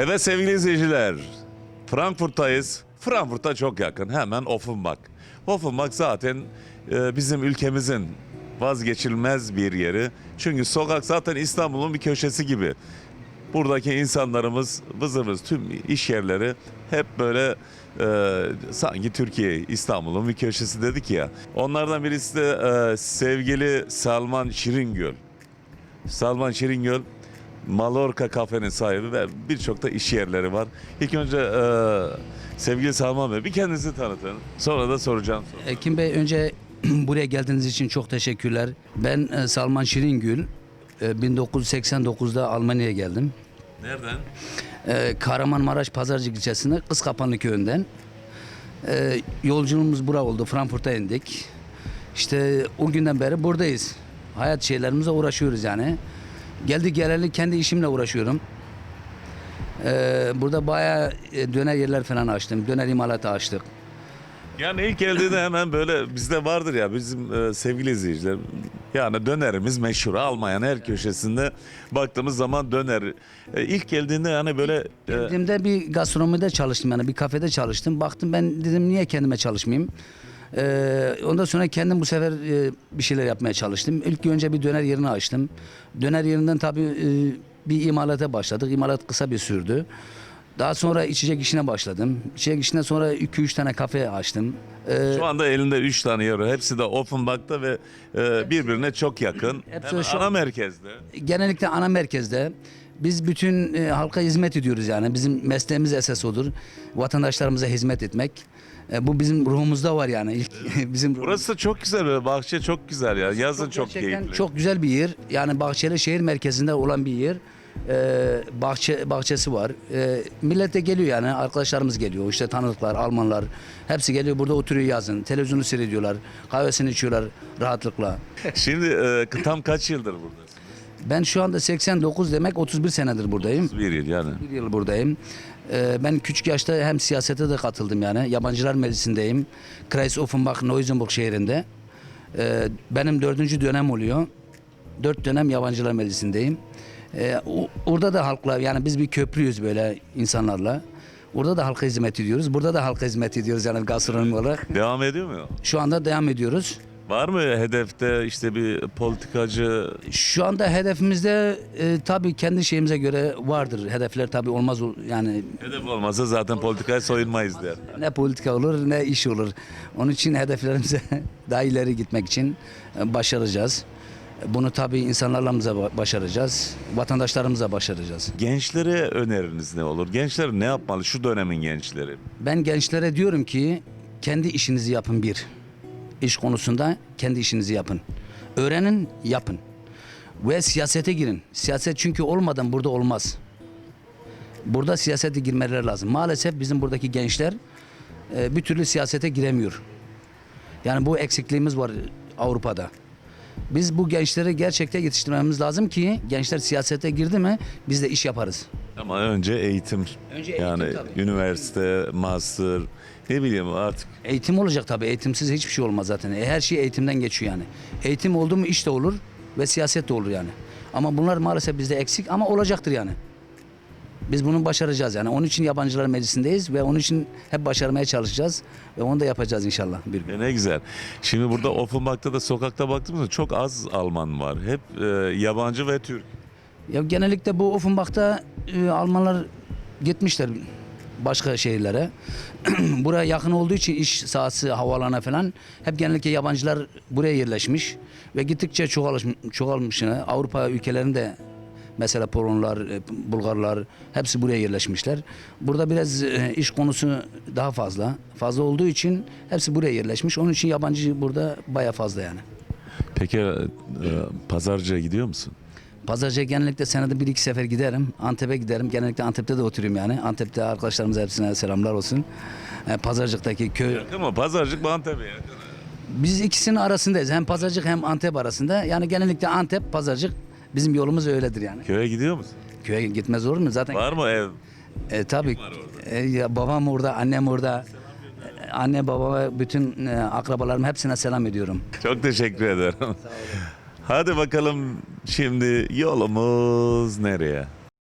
Evet sevgili izleyiciler, Frankfurt'tayız. Frankfurt'a çok yakın, hemen Offenbach. Offenbach zaten e, bizim ülkemizin vazgeçilmez bir yeri. Çünkü sokak zaten İstanbul'un bir köşesi gibi. Buradaki insanlarımız, vızımız, tüm iş yerleri hep böyle e, sanki Türkiye, İstanbul'un bir köşesi dedik ya. Onlardan birisi de e, sevgili Salman Şiringöl. Salman Şiringöl Mallorca kafenin sahibi ve birçok da iş yerleri var. İlk önce e, sevgili Salman Bey bir kendinizi tanıtın. Sonra da soracağım. soru. Ekim Bey önce buraya geldiğiniz için çok teşekkürler. Ben e, Salman Şiringül. E, 1989'da Almanya'ya geldim. Nereden? E, Kahramanmaraş Pazarcık ilçesinde Kızkapanlı köyünden. E, Yolculuğumuz bura oldu. Frankfurt'a indik. İşte o günden beri buradayız. Hayat şeylerimize uğraşıyoruz yani. Geldik geleli kendi işimle uğraşıyorum. E, burada bayağı e, döner yerler falan açtım. Döner imalatı açtık. Yani ilk geldiğinde hemen böyle bizde vardır ya bizim e, sevgili izleyiciler. Yani dönerimiz meşhur. Almanya'nın her köşesinde baktığımız zaman döner. E, ilk geldiğinde yani böyle e, Geldiğimde bir gastronomide çalıştım yani bir kafede çalıştım. Baktım ben dedim niye kendime çalışmayayım. Ee, ondan sonra kendim bu sefer e, bir şeyler yapmaya çalıştım. İlk önce bir döner yerini açtım. Döner yerinden tabii e, bir imalata başladık. İmalat kısa bir sürdü. Daha sonra içecek işine başladım. İçecek işinden sonra 2-3 tane kafe açtım. Ee, şu anda elinde 3 tane yer. Hepsi de Offenbach'ta ve e, birbirine çok yakın. Hepsi Hemen şu- ana merkezde. genellikle ana merkezde biz bütün e, halka hizmet ediyoruz yani. Bizim mesleğimiz esas odur. Vatandaşlarımıza hizmet etmek. E, bu bizim ruhumuzda var yani. İlk bizim Burası da çok güzel. Böyle bahçe çok güzel ya. Yazın çok, Gerçekten keyifli. Çok güzel bir yer. Yani Bahçeli şehir merkezinde olan bir yer. Ee, bahçe bahçesi var. Ee, millet de geliyor yani arkadaşlarımız geliyor. İşte tanıdıklar, Almanlar hepsi geliyor burada oturuyor yazın. Televizyonu seyrediyorlar. Kahvesini içiyorlar rahatlıkla. Şimdi e, tam kaç yıldır buradasın? Ben şu anda 89 demek 31 senedir buradayım. Bir yıl yani. Bir yıl buradayım. Ee, ben küçük yaşta hem siyasete de katıldım yani. Yabancılar Meclisi'ndeyim. Kreis Offenbach, Neusenburg şehrinde. Ee, benim dördüncü dönem oluyor. Dört dönem Yabancılar Meclisi'ndeyim. Ee, orada da halkla yani biz bir köprüyüz böyle insanlarla. Orada da halka hizmet ediyoruz. Burada da halka hizmet ediyoruz yani gastronomi olarak. Devam ediyor mu? Şu anda devam ediyoruz. Var mı hedefte işte bir politikacı Şu anda hedefimizde e, tabii kendi şeyimize göre vardır. Hedefler tabii olmaz ol- yani hedef olmasa zaten politikaya soyunmayız der. Ne politika olur ne iş olur. Onun için hedeflerimize daha ileri gitmek için e, başaracağız. Bunu tabii insanlarımıza ba- başaracağız. Vatandaşlarımıza başaracağız. Gençlere öneriniz ne olur? Gençler ne yapmalı şu dönemin gençleri? Ben gençlere diyorum ki kendi işinizi yapın bir. İş konusunda kendi işinizi yapın. Öğrenin, yapın. Ve siyasete girin. Siyaset çünkü olmadan burada olmaz. Burada siyasete girmeleri lazım. Maalesef bizim buradaki gençler e, bir türlü siyasete giremiyor. Yani bu eksikliğimiz var Avrupa'da. Biz bu gençleri gerçekten yetiştirmemiz lazım ki gençler siyasete girdi mi biz de iş yaparız. Ama önce eğitim. Önce eğitim yani tabii. üniversite, master, ne bileyim artık. Eğitim olacak tabii. Eğitimsiz hiçbir şey olmaz zaten. E, Her şey eğitimden geçiyor yani. Eğitim oldu mu iş de olur ve siyaset de olur yani. Ama bunlar maalesef bizde eksik ama olacaktır yani. Biz bunu başaracağız yani. Onun için yabancılar meclisindeyiz ve onun için hep başarmaya çalışacağız ve onu da yapacağız inşallah bir gün. E ne güzel. Şimdi burada Offenbach'ta da sokakta baktığımızda çok az Alman var. Hep e, yabancı ve Türk. Ya genellikle bu Offenbach'ta e, Almanlar gitmişler başka şehirlere. buraya yakın olduğu için iş sahası, havaalanı falan hep genellikle yabancılar buraya yerleşmiş ve gittikçe çoğalmış, çoğalmış. Avrupa ülkelerinde mesela Polonlar, e, Bulgarlar hepsi buraya yerleşmişler. Burada biraz e, iş konusu daha fazla. Fazla olduğu için hepsi buraya yerleşmiş. Onun için yabancı burada baya fazla yani. Peki e, pazarcıya gidiyor musun? Pazarcıya genellikle senede bir iki sefer giderim. Antep'e giderim. Genellikle Antep'te de oturuyorum yani. Antep'te arkadaşlarımıza hepsine selamlar olsun. E, Pazarcık'taki köy. Yakın mı? Pazarcık mı Antep'e yakın? Biz ikisinin arasındayız. Hem Pazarcık hem Antep arasında. Yani genellikle Antep, Pazarcık bizim yolumuz öyledir yani. Köye gidiyor musun? Köye gitmez olur mu? Zaten Var mı ev? e, tabii e, ya babam orada, annem orada. E, Anne, baba, bütün e, akrabalarım hepsine selam ediyorum. Çok teşekkür ederim. Hadi bakalım şimdi yolumuz nereye?